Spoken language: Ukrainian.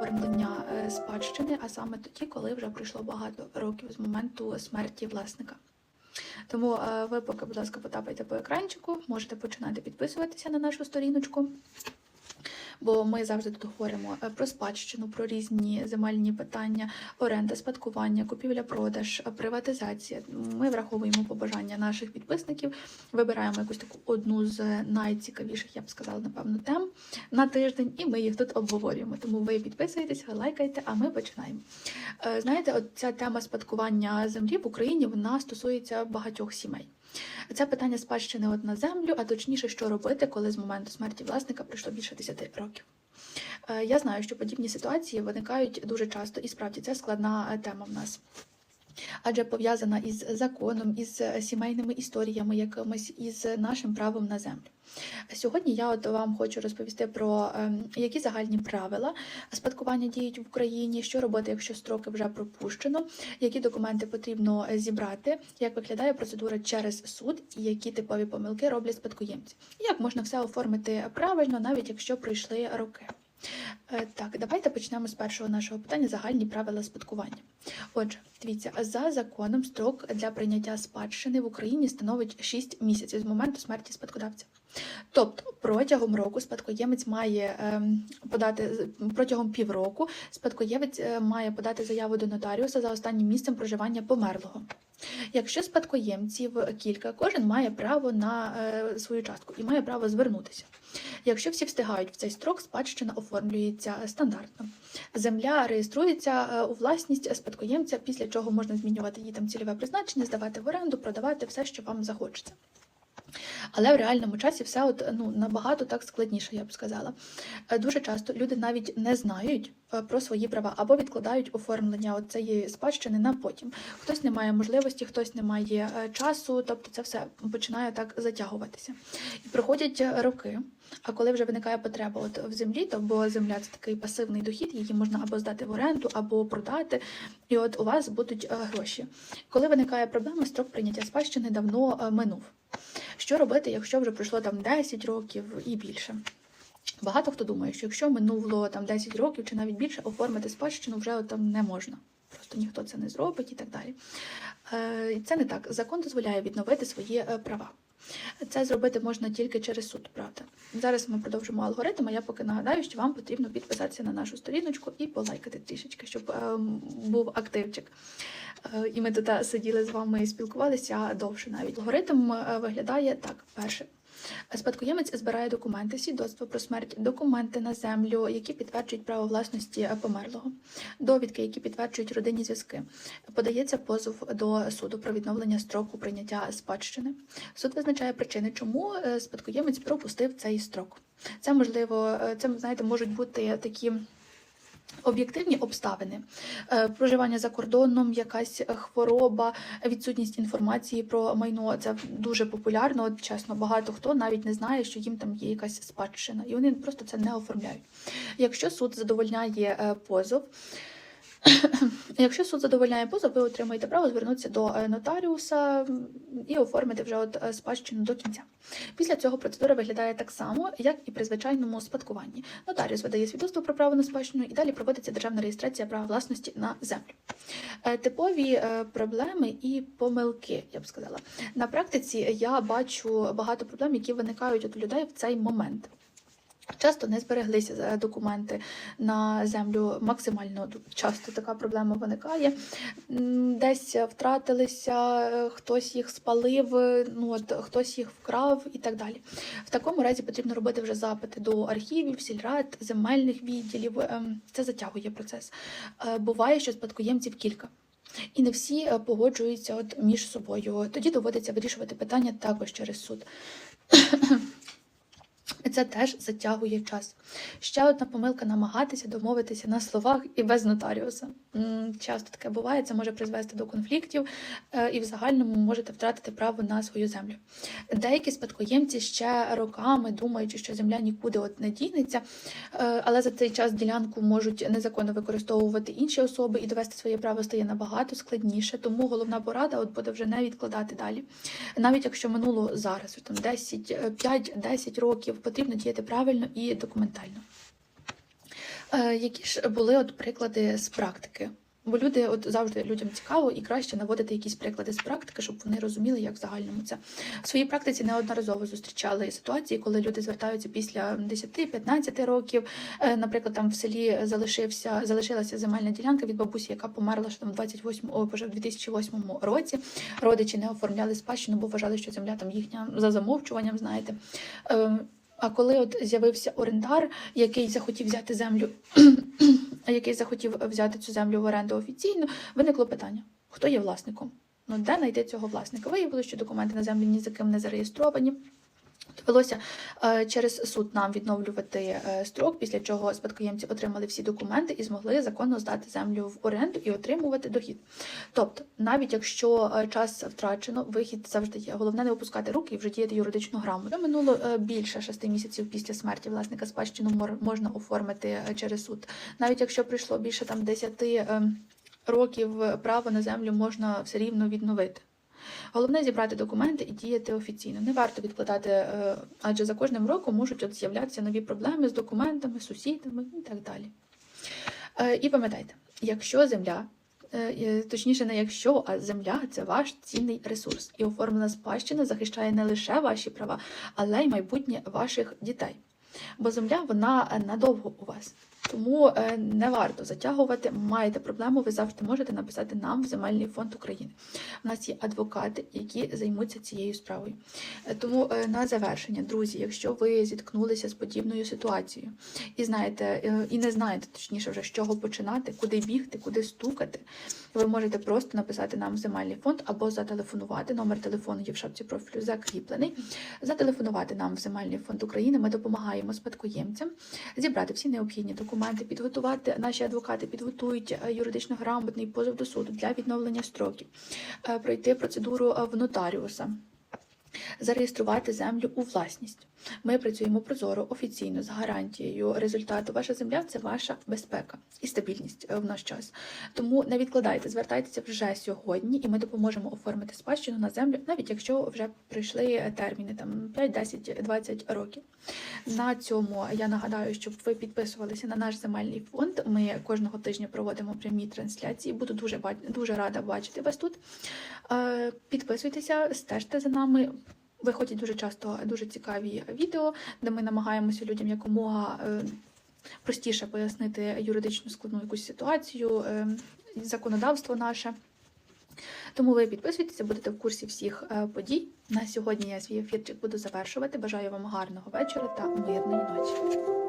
оформлення е, спадщини, а саме тоді, коли вже пройшло багато років з моменту смерті власника. Тому е, ви поки, будь ласка, потапайте по екранчику, можете починати підписуватися на нашу сторіночку. Бо ми завжди тут говоримо е, про спадщину, про різні земельні питання, оренда, спадкування, купівля-продаж, е, приватизація. Ми враховуємо побажання наших підписників, вибираємо якусь таку одну з найцікавіших, я б сказала, напевно, тем на тиждень, і ми їх тут обговорюємо. Тому ви підписуєтесь, лайкайте, а ми починаємо. Е, Знаєте, от ця тема спадкування землі в Україні вона стосується багатьох сімей. Це питання спадщини от на землю, а точніше, що робити, коли з моменту смерті власника пройшло більше 10 років. Е, Я знаю, що подібні ситуації виникають дуже часто, і справді це складна е, тема в нас. Адже пов'язана із законом, із е, сімейними історіями, якимись із нашим правом на землю. Сьогодні я от вам хочу розповісти про ем, які загальні правила спадкування діють в Україні, що робити, якщо строки вже пропущено, які документи потрібно е, зібрати, як виглядає процедура через суд, і які типові помилки роблять спадкоємці. Як можна все оформити правильно, навіть якщо пройшли роки. Е, Так, давайте почнемо з першого нашого питання загальні правила спадкування. Отже, дивіться, за законом строк для прийняття спадщини в Україні становить 6 місяців з моменту смерті спадкодавця. Тобто протягом року спадкоємець має ем, подати протягом півроку спадкоємець е, має подати заяву до нотаріуса за останнім місцем проживання померлого. Якщо спадкоємців кілька, кожен має право на е, свою частку і має право звернутися. Якщо всі встигають в цей строк, спадщина оформлюється стандартно. Земля реєструється е, у власність спадкоємця, після чого можна змінювати її там цільове призначення, здавати в оренду, продавати все, що вам захочеться. Але в реальному часі все от, ну, набагато так складніше, я б сказала. Е, Дуже часто люди навіть не знають е, про свої права або відкладають оформлення цієї спадщини на потім. Хтось не має можливості, хтось не має часу, тобто це все починає так затягуватися. І проходять роки. А коли вже виникає потреба от в землі, то бо земля це такий пасивний дохід, її можна або здати в оренду, або продати, і от у вас будуть е, гроші. Коли виникає проблема, строк прийняття спадщини давно е, минув. Що робити, якщо вже пройшло там 10 років і більше? Багато хто думає, що якщо минуло там 10 років чи навіть більше, оформити спадщину вже от там не можна. Просто ніхто це не зробить і так далі. Е, Це не так. Закон дозволяє відновити свої права. Це зробити можна тільки через суд, правда. Зараз ми продовжимо алгоритм, а я поки нагадаю, що вам потрібно підписатися на нашу сторіночку і полайкати трішечки, щоб е, був активчик. Е, І ми тут е, сиділи з вами і спілкувалися довше навіть. Алгоритм е, виглядає так: перше. Спадкоємець збирає документи, свідоцтво про смерть, документи на землю, які підтверджують право власності померлого, довідки, які підтверджують родинні зв'язки. Подається позов до суду про відновлення строку прийняття спадщини. Суд визначає причини, чому е, спадкоємець пропустив цей строк. Це можливо, е, це знаєте, можуть бути такі. Об'єктивні обставини, Е, проживання за кордоном, якась хвороба, відсутність інформації про майно. Це дуже популярно. От чесно, багато хто навіть не знає, що їм там є якась спадщина, і вони просто це не оформляють. Якщо суд задовольняє е, позов, Якщо суд задовольняє позов, ви отримаєте право звернутися до е, нотаріуса і оформити вже от е, спадщину до кінця. Після цього процедура виглядає так само, як і при звичайному спадкуванні. Нотаріус видає свідоцтво про право на спадщину і далі проводиться державна реєстрація права власності на землю. Е, Типові проблеми і помилки, я б сказала. На практиці я бачу багато проблем, які виникають у людей в цей момент. Часто не збереглися документи на землю. Максимально часто така проблема виникає. Десь втратилися, хтось їх спалив, ну от хтось їх вкрав і так далі. В такому разі потрібно робити вже запити до архівів, сільрад, земельних відділів. Ем, Це затягує процес. Е, Буває, що спадкоємців кілька. І не всі е, погоджуються от між собою. Тоді доводиться вирішувати питання також через суд. Це теж затягує час. Ще одна помилка намагатися домовитися на словах і без нотаріуса. Часто таке буває, це може призвести до конфліктів, е, і в загальному можете втратити право на свою землю. Деякі спадкоємці ще роками думаючи, що земля нікуди от не дінеться, е, але за цей час ділянку можуть незаконно використовувати інші особи і довести своє право стає набагато складніше. Тому головна порада от буде вже не відкладати далі. Навіть якщо минуло зараз, там 10, 5-10 років, потрібно діяти правильно і документально. Е, Які ж були от приклади з практики? Бо люди от завжди людям цікаво і краще наводити якісь приклади з практики, щоб вони розуміли, як в загальному це в своїй практиці неодноразово зустрічали ситуації, коли люди звертаються після 10-15 років. Е, Наприклад, там в селі залишився залишилася земельна ділянка від бабусі, яка померла ще там в 28, о, боже, в 2008 році. Родичі не оформляли спадщину, бо вважали, що земля там їхня за замовчуванням, знаєте. А коли от з'явився орендар, який захотів взяти землю, який захотів взяти цю землю в оренду офіційно, виникло питання: хто є власником? Ну, де знайти цього власника? Виявилося, що документи на землю ні за ким не зареєстровані. Довелося е, через суд нам відновлювати е, строк, після чого спадкоємці отримали всі документи і змогли законно здати землю в оренду і отримувати дохід. Тобто, навіть якщо е, час втрачено, вихід завжди є. Головне не опускати руки і вже діяти юридично грамотно. Минуло більше шести місяців після смерті власника спадщину можна оформити через суд. Навіть якщо пройшло більше там 10 е, років, право на землю можна все рівно відновити. Головне зібрати документи і діяти офіційно. Не варто відкладати, е, адже за кожним роком можуть от з'являтися нові проблеми з документами, сусідами і так далі. Е, І пам'ятайте, якщо земля, е, точніше, не якщо, а земля це ваш цінний ресурс. І оформлена спадщина захищає не лише ваші права, але й майбутнє ваших дітей. Бо земля вона надовго у вас. Тому е, не варто затягувати. Маєте проблему, ви завжди можете написати нам в Земельний фонд України. У нас є адвокати, які займуться цією справою. Е, Тому е, на завершення, друзі, якщо ви зіткнулися з подібною ситуацією і знаєте, і не знаєте точніше вже з чого починати, куди бігти, куди стукати, ви можете просто написати нам в земельний фонд або зателефонувати. Номер телефону є в шапці профілю закріплений. Зателефонувати нам в Земельний фонд України. Ми допомагаємо спадкоємцям зібрати всі необхідні документи, підготувати. Наші адвокати підготують е, юридично грамотний позов до суду для відновлення строків, е, пройти процедуру е, в нотаріуса. Зареєструвати землю у власність. Ми працюємо прозоро, офіційно, з гарантією результату. Ваша земля це ваша безпека і стабільність е, в наш час. Тому не відкладайте, звертайтеся вже сьогодні, і ми допоможемо оформити спадщину на землю, навіть якщо вже пройшли терміни там 5, 10, 20 років. На цьому я нагадаю, щоб ви підписувалися на наш земельний фонд. Ми кожного тижня проводимо прямі трансляції. Буду дуже дуже рада бачити вас тут. Е, Підписуйтеся, стежте за нами. Виходять дуже часто дуже цікаві відео, де ми намагаємося людям якомога е, простіше пояснити юридичну складну якусь ситуацію, е, законодавство наше. Тому ви підписуйтеся, будете в курсі всіх е, подій. На сьогодні я свій ефірчик буду завершувати. Бажаю вам гарного вечора та мирної ночі.